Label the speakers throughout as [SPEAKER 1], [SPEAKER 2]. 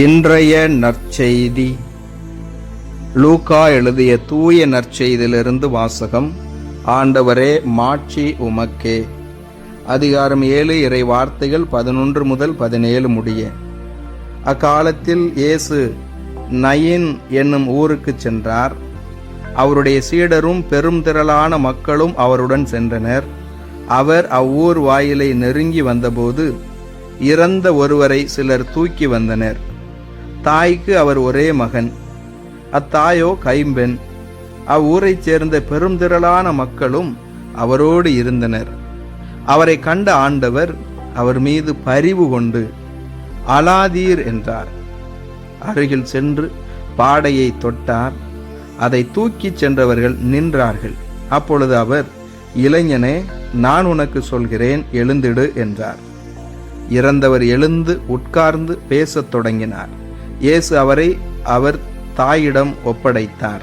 [SPEAKER 1] இன்றைய நற்செய்தி. லூகா எழுதிய தூய நற்செய்தியிலிருந்து வாசகம் ஆண்டவரே மாட்சி உமக்கே. அதிகாரம் ஏழு இறை வார்த்தைகள் பதினொன்று முதல் பதினேழு முடிய. அக்காலத்தில் இயேசு நயின் என்னும் ஊருக்கு சென்றார். அவருடைய சீடரும் பெரும் திரளான மக்களும் அவருடன் சென்றனர். அவர் அவ்வூர் வாயிலை நெருங்கி வந்தபோது இறந்த ஒருவரை சிலர் தூக்கி வந்தனர். தாய்க்கு அவர் ஒரே மகன். அத்தாயோ கைம்பெண். அவ்வூரைச் சேர்ந்த பெருந்திரளான மக்களும் அவரோடு இருந்தனர். அவரை கண்ட ஆண்டவர் அவர் மீது பரிவு கொண்டு அலாதீர் என்றார். அருகில் சென்று பாடையை தொட்டார். அதை தூக்கிச் சென்றவர்கள் நின்றார்கள். அப்பொழுது அவர் இளைஞனே நான் உனக்கு சொல்கிறேன் எழுந்திடு என்றார். இறந்தவர் எழுந்து உட்கார்ந்து பேசத் தொடங்கினார். இயேசு அவரை அவர் தாயிடம் ஒப்படைத்தார்.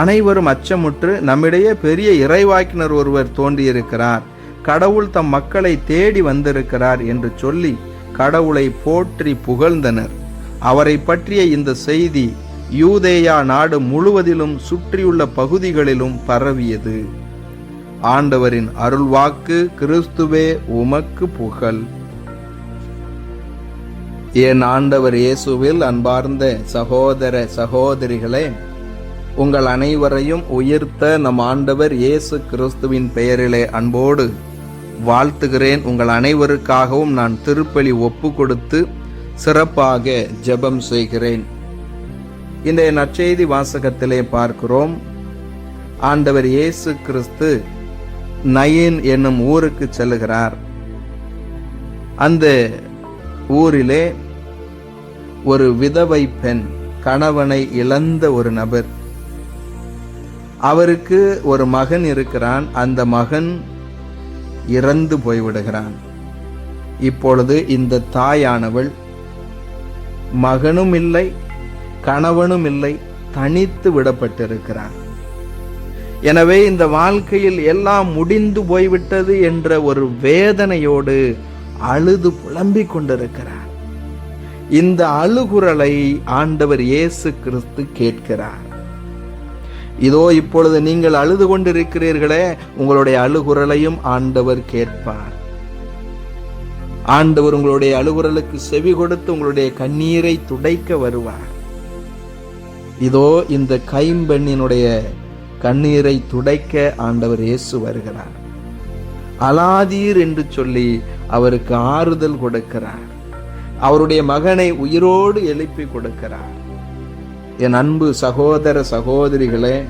[SPEAKER 1] அனைவரும் அச்சமுற்று நம்மிடையே பெரிய இறைவாக்கினர் ஒருவர் தோன்றியிருக்கிறார். கடவுள் தம் மக்களை தேடி வந்திருக்கிறார் என்று சொல்லி கடவுளை போற்றி புகழ்ந்தனர். அவரை பற்றிய இந்த செய்தி யூதேயா நாடு முழுவதிலும் சுற்றியுள்ள பகுதிகளிலும் பரவியது. ஆண்டவரின் அருள்வாக்கு கிறிஸ்துவே உமக்கு புகழ். என் ஆண்டவர் இயேசுவில் அன்பார்ந்த சகோதர சகோதரிகளே உங்கள் அனைவரையும் உயிர்த்த நம் ஆண்டவர் இயேசு கிறிஸ்துவின் பெயரிலே அன்போடு வாழ்த்துகிறேன். உங்கள் அனைவருக்காகவும் நான் திருப்பலி ஒப்பு கொடுத்து சிறப்பாக ஜெபம் செய்கிறேன். இந்த நற்செய்தி வாசகத்திலே பார்க்கிறோம். ஆண்டவர் இயேசு கிறிஸ்து நயின் என்னும் ஊருக்கு செல்லுகிறார். அந்த ஊரிலே ஒரு விதவை பெண் கணவனை இழந்த ஒரு நபர். அவருக்கு ஒரு மகன் இருக்கிறான் அந்த மகன் இறந்து போய்விடுகிறான். இப்பொழுது இந்த தாயானவள் மகனும் இல்லை கணவனும் இல்லை தனித்து விடப்பட்டிருக்கிறான். எனவே இந்த வாழ்க்கையில் எல்லாம் முடிந்து போய்விட்டது என்ற ஒரு வேதனையோடு அழுது புலம்பிக் கொண்டிருக்கிறார் இந்த அழுகுரலை ஆண்டவர் இயேசு கிறிஸ்து கேட்கிறார். இதோ இப்பொழுது நீங்கள் அழுது கொண்டிருக்கிறீர்களே உங்களுடைய அழுகுரலையும் ஆண்டவர் கேட்பார். ஆண்டவர் உங்களுடைய அழுகுரலுக்கு செவி கொடுத்து உங்களுடைய கண்ணீரை துடைக்க வருவார். இதோ இந்த கைம்பெண்ணினுடைய கண்ணீரை துடைக்க ஆண்டவர் இயேசு வருகிறார். அலாதீர் என்று சொல்லி அவருக்கு ஆறுதல் கொடுக்கிறார். அவருடைய மகனை உயிரோடு எழுப்பி கொடுக்கிறார். என் அன்பு சகோதர சகோதரிகளே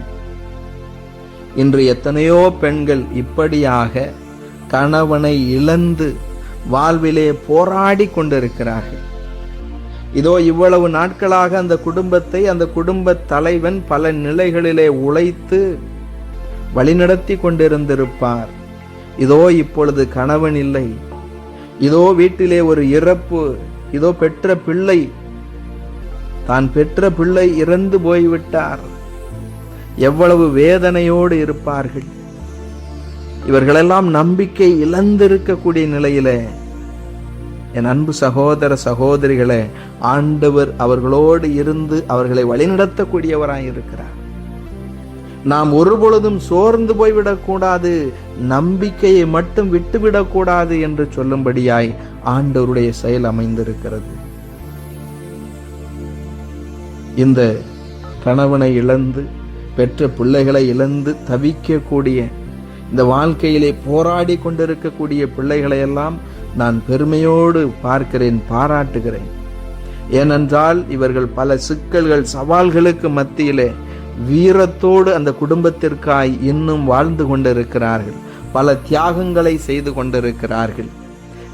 [SPEAKER 1] இன்று எத்தனையோ பெண்கள் இப்படியாக கணவனை இழந்து வாழ்விலே போராடி கொண்டிருக்கிறார்கள். இதோ இவ்வளவு நாட்களாக அந்த குடும்பத்தை அந்த குடும்ப தலைவன் பல நிலைகளிலே உழைத்து வழிநடத்தி கொண்டிருந்திருப்பார். இதோ இப்பொழுது கணவன் இல்லை. இதோ வீட்டிலே ஒரு இறப்பு. இதோ பெற்ற பிள்ளை தான் பெற்ற பிள்ளை இறந்து போய்விட்டார். எவ்வளவு வேதனையோடு இருப்பார்கள். இவர்களெல்லாம் நம்பிக்கை இழந்திருக்கக்கூடிய நிலையிலே என் அன்பு சகோதர சகோதரிகளே ஆண்டவர் அவர்களோடு இருந்து அவர்களை வழிநடத்தக்கூடியவராய் இருக்கிறார் நாம் ஒருபொழுதும் சோர்ந்து போய்விடக்கூடாது நம்பிக்கையை மட்டும் விட்டுவிடக்கூடாது என்று சொல்லும்படியாய் ஆண்டவருடைய செயல் அமைந்திருக்கிறது. இந்த கணவனை இழந்து பெற்ற பிள்ளைகளை இழந்து தவிக்கக்கூடிய இந்த வாழ்க்கையிலே போராடி கொண்டிருக்கக்கூடிய பிள்ளைகளை எல்லாம் நான் பெருமையோடு பார்க்கிறேன் பாராட்டுகிறேன். ஏனென்றால் இவர்கள் பல சிக்கல்கள் சவால்களுக்கு மத்தியிலே வீரத்தோடு அந்த குடும்பத்திற்காய் இன்னும் வாழ்ந்து கொண்டிருக்கிறார்கள். பல தியாகங்களை செய்து கொண்டிருக்கிறார்கள்.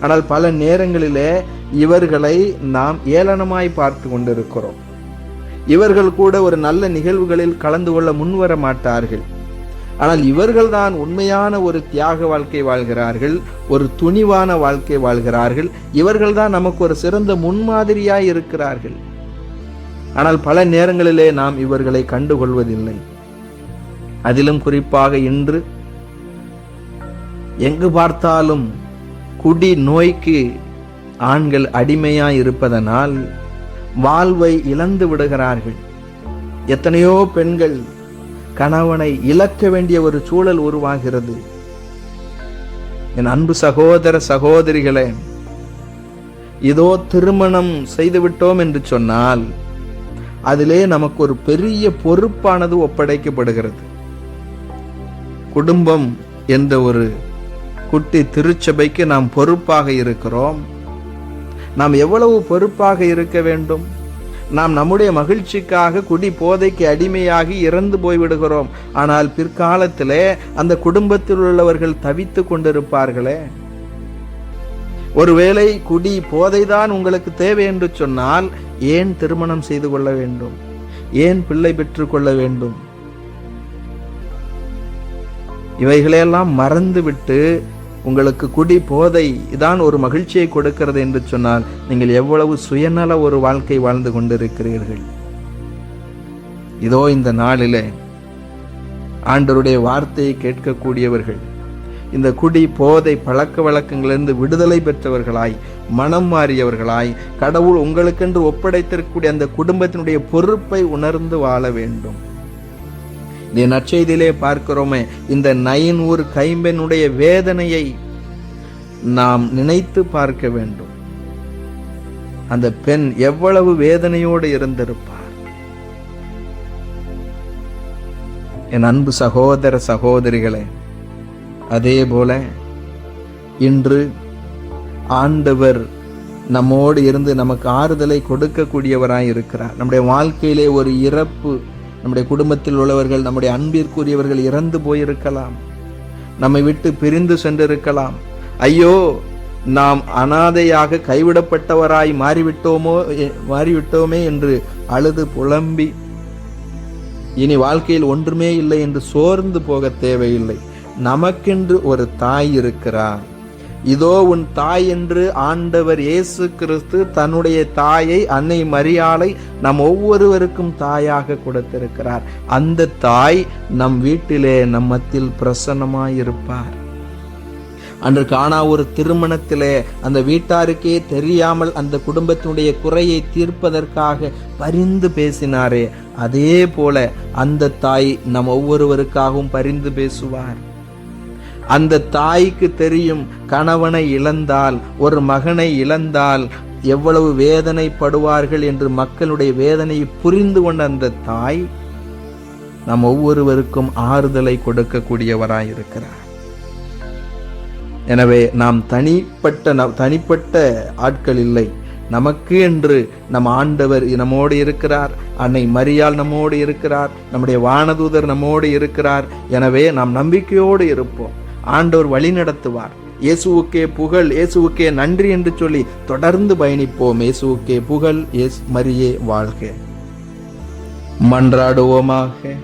[SPEAKER 1] ஆனால் பல நேரங்களிலே இவர்களை நாம் ஏளனமாய் பார்த்து கொண்டிருக்கிறோம். இவர்கள் கூட ஒரு நல்ல நிகழ்வுகளில் கலந்து கொள்ள முன்வர மாட்டார்கள். ஆனால் இவர்கள்தான் உண்மையான ஒரு தியாக வாழ்க்கை வாழ்கிறார்கள் ஒரு துணிவான வாழ்க்கை வாழ்கிறார்கள். இவர்கள்தான் நமக்கு ஒரு சிறந்த முன்மாதிரியாய் இருக்கிறார்கள். ஆனால் பல நேரங்களிலே நாம் இவர்களை கண்டுகொள்வதில்லை. அதிலும் குறிப்பாக இன்று எங்கு பார்த்தாலும் குடி நோய்க்கு ஆண்கள் அடிமையாய் இருப்பதனால் வாழ்வை இழந்து விடுகிறார்கள். எத்தனையோ பெண்கள் கணவனை இழக்க வேண்டிய ஒரு சூழல் உருவாகிறது. என் அன்பு சகோதர சகோதரிகளே இதோ திருமணம் செய்துவிட்டோம் என்று சொன்னால் அதிலே நமக்கு ஒரு பெரிய பொறுப்பானது ஒப்படைக்கப்படுகிறது. குடும்பம் என்ற ஒரு குட்டி திருச்சபைக்கு நாம் பொறுப்பாக இருக்கிறோம். நாம் எவ்வளவு பொறுப்பாக இருக்க வேண்டும்? நாம் நம்முடைய மகிழ்ச்சிக்காக குடி போதைக்கு அடிமையாகி இறந்து போய்விடுகிறோம். ஆனால் பிற்காலத்திலே அந்த குடும்பத்தில் உள்ளவர்கள் தவித்து கொண்டிருப்பார்களே. ஒருவேளை குடி போதைதான் உங்களுக்கு தேவை என்று சொன்னால் ஏன் திருமணம் செய்து கொள்ள வேண்டும்? ஏன் பிள்ளை பெற்றுக் கொள்ள வேண்டும்? இவைகளையெல்லாம் மறந்துவிட்டு உங்களுக்கு குடி போதை தான் ஒரு மகிழ்ச்சியை கொடுக்கிறது என்று சொன்னால் நீங்கள் எவ்வளவு சுயநல ஒரு வாழ்க்கை வாழ்ந்து கொண்டிருக்கிறீர்கள். இதோ இந்த நாளிலே ஆண்டவருடைய வார்த்தையை கேட்கக்கூடியவர்கள் இந்த குடி போதை பழக்க வழக்கங்களிலிருந்து விடுதலை பெற்றவர்களாய் மனம் மாறியவர்களாய் கடவுள் உங்களுக்கென்று ஒப்படைத்திருக்கக்கூடிய அந்த குடும்பத்தினுடைய பொறுப்பை உணர்ந்து வாழ வேண்டும். இந்த நற்செய்தியிலே பார்க்கிறோமே இந்த நயன் கைம்பெனுடைய வேதனையை நாம் நினைத்து பார்க்க வேண்டும். அந்த பெண் எவ்வளவு வேதனையோடு இருந்திருப்பார். என் அன்பு சகோதர சகோதரிகளே அதே போல இன்று ஆண்டவர் நம்மோடு இருந்து நமக்கு ஆறுதலை கொடுக்கக்கூடியவராய் இருக்கிறார். நம்முடைய வாழ்க்கையிலே ஒரு இறப்பு நம்முடைய குடும்பத்தில் உள்ளவர்கள் நம்முடைய அன்பிற்குரியவர்கள் இறந்து போயிருக்கலாம். நம்மை விட்டு பிரிந்து சென்றிருக்கலாம். ஐயோ நாம் அனாதையாக கைவிடப்பட்டவராய் மாறிவிட்டோமோ மாறிவிட்டோமே என்று அழுது புலம்பி இனி வாழ்க்கையில் ஒன்றுமே இல்லை என்று சோர்ந்து போக தேவையில்லை. நமக்கென்று ஒரு தாய் இருக்கிறார். இதோ உன் தாய் என்று ஆண்டவர் இயேசு கிறிஸ்து தன்னுடைய தாயை அன்னை மரியாளை நம் ஒவ்வொருவருக்கும் தாயாக கொடுத்திருக்கிறார். அந்த தாய் நம் வீட்டிலே நம்மத்தில் பிரசன்னமாயிருப்பார் அன்று காணா ஒரு திருமணத்திலே அந்த வீட்டாருக்கே தெரியாமல் அந்த குடும்பத்தினுடைய குறையை தீர்ப்பதற்காக பரிந்து பேசினாரே. அதே போல அந்த தாய் நம் ஒவ்வொருவருக்காகவும் பரிந்து பேசுவார். அந்த தாய்க்கு தெரியும் கணவனை இழந்தால் ஒரு மகனை இழந்தால் எவ்வளவு வேதனைப்படுவார்கள் என்று மக்களுடைய வேதனையை புரிந்து கொண்ட அந்த தாய் நம் ஒவ்வொருவருக்கும் ஆறுதலை கொடுக்கக்கூடியவராய் இருக்கிறார். எனவே நாம் தனிப்பட்ட தனிப்பட்ட ஆட்கள் இல்லை. நமக்கு என்று நம் ஆண்டவர் நம்மோடு இருக்கிறார் அன்னை மரியாள் நம்மோடு இருக்கிறார் நம்முடைய வானதூதர் நம்மோடு இருக்கிறார். எனவே நாம் நம்பிக்கையோடு இருப்போம். ஆண்டவர் வழி நடத்துவார். இயேசுவுக்கே புகழ் இயேசுவுக்கே நன்றி என்று சொல்லி தொடர்ந்து பயணிப்போம். இயேசுவுக்கே புகழ் இயேசு மரியே வாழ்க. மன்றாடுவோமாக.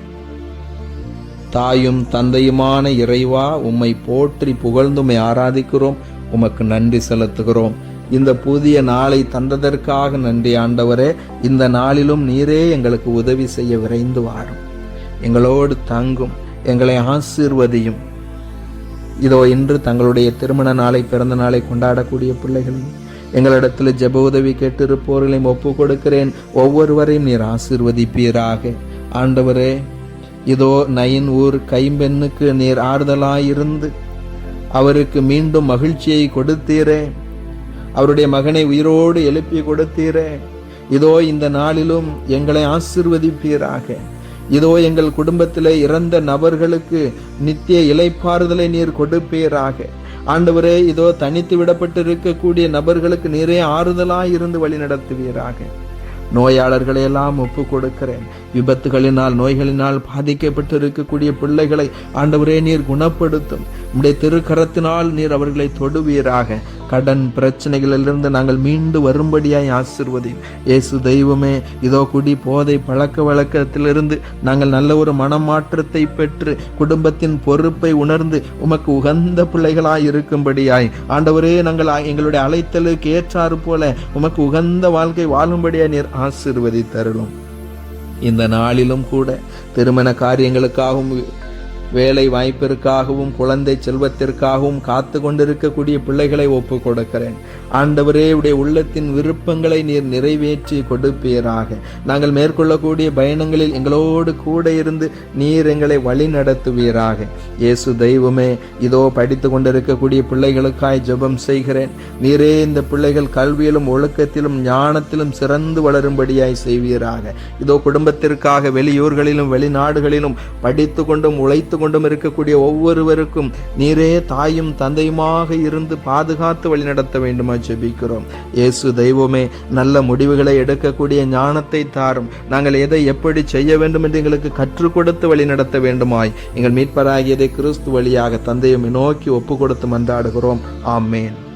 [SPEAKER 1] தாயும் தந்தையுமான இறைவா உம்மை போற்றி புகழ்ந்துமை ஆராதிக்கிறோம். உமக்கு நன்றி செலுத்துகிறோம். இந்த புதிய நாளை தந்ததற்காக நன்றி ஆண்டவரே. இந்த நாளிலும் நீரே எங்களுக்கு உதவி செய்ய விரைந்து வாரும். எங்களோடு தங்கும் எங்களை ஆசீர்வதியும். இதோ இன்று தங்களுடைய திருமண நாளை பிறந்த நாளை கொண்டாடக்கூடிய பிள்ளைகளையும் எங்களிடத்தில் ஜெப உதவி கேட்டிருப்போர்களையும் ஒப்பு கொடுக்கிறேன். ஒவ்வொருவரையும் நீர் ஆசிர்வதிப்பீராக. ஆண்டவரே இதோ நயின் ஊர் கைம்பெண்ணுக்கு நீர் ஆறுதலாயிருந்து அவருக்கு மீண்டும் மகிழ்ச்சியை கொடுத்தீரே. அவருடைய மகனை உயிரோடு எழுப்பி கொடுத்தீரே. இதோ இந்த நாளிலும் எங்களை ஆசிர்வதிப்பீராக. இதோ எங்கள் குடும்பத்திலே இறந்த நபர்களுக்கு நித்திய இலைப்பாறுதலை நீர் கொடுப்பீராக. ஆண்டவரே இதோ தனித்து விடப்பட்டு இருக்கக்கூடிய நபர்களுக்கு நீரே ஆறுதலாய் இருந்து வழி நடத்துவீராக. நோயாளர்களை எல்லாம் ஒப்பு கொடுக்கிறேன். விபத்துகளினால் நோய்களினால் பாதிக்கப்பட்டு இருக்கக்கூடிய பிள்ளைகளை ஆண்டவரே நீர் குணப்படுத்தும். உடைய திருக்கரத்தினால் நீர் அவர்களை தொடுவீராக. கடன் பிரச்சனைகளிலிருந்து நாங்கள் மீண்டு வரும்படியாய் ஆசிர்வதி இயேசு தெய்வமே இதோ குடி போதை பழக்க வழக்கத்திலிருந்து நாங்கள் நல்ல ஒரு மனமாற்றத்தை பெற்று குடும்பத்தின் பொறுப்பை உணர்ந்து உமக்கு உகந்த பிள்ளைகளாய் இருக்கும்படியாய். ஆண்டவரே நாங்கள் எங்களுடைய அழைத்தலுக்கு ஏற்றாறு போல உமக்கு உகந்த வாழ்க்கை வாழும்படியாய் நீர் ஆசிர்வதி தருளும் இந்த நாளிலும் கூட திருமண காரியங்களுக்காகவும் வேலை வாய்ப்பிற்காகவும் குழந்தை செல்வத்திற்காகவும் காத்து கொண்டிருக்கக்கூடிய பிள்ளைகளை ஒப்பு கொடுக்கிறேன். ஆண்டவரே உடைய உள்ளத்தின் விருப்பங்களை நீர் நிறைவேற்றி கொடுப்பீராக. நாங்கள் மேற்கொள்ளக்கூடிய பயணங்களில் எங்களோடு கூட இருந்து நீர் எங்களை வழி நடத்துவீராக இயேசு தெய்வமே இதோ படித்து கொண்டிருக்கக்கூடிய பிள்ளைகளுக்காய் ஜெபம் செய்கிறேன். நீரே இந்த பிள்ளைகள் கல்வியிலும் ஒழுக்கத்திலும் ஞானத்திலும் சிறந்து வளரும்படியாய் செய்வீராக. இதோ குடும்பத்திற்காக வெளியூர்களிலும் வெளிநாடுகளிலும் படித்து கொண்டும் உழைத்து கொண்டும் இருக்கக்கூடிய ஒவ்வொருவருக்கும் நீரே தாயும் தந்தையுமாக இருந்து பாதுகாத்து வழிநடத்த வேண்டுமா ஜெபிக்கிறோம். இயேசு தெய்வமே நல்ல முடிவுகளை எடுக்கக்கூடிய ஞானத்தை தாரும். நாங்கள் எதை எப்படி செய்ய வேண்டும் என்று எங்களுக்கு கற்றுக் கொடுத்து வழிநடத்த வேண்டுமாய். எங்கள் மீட்பராகியதை கிறிஸ்து வழியாக தந்தையுமே நோக்கி ஒப்பு கொடுத்து மன்றாடுகிறோம். ஆமேன்.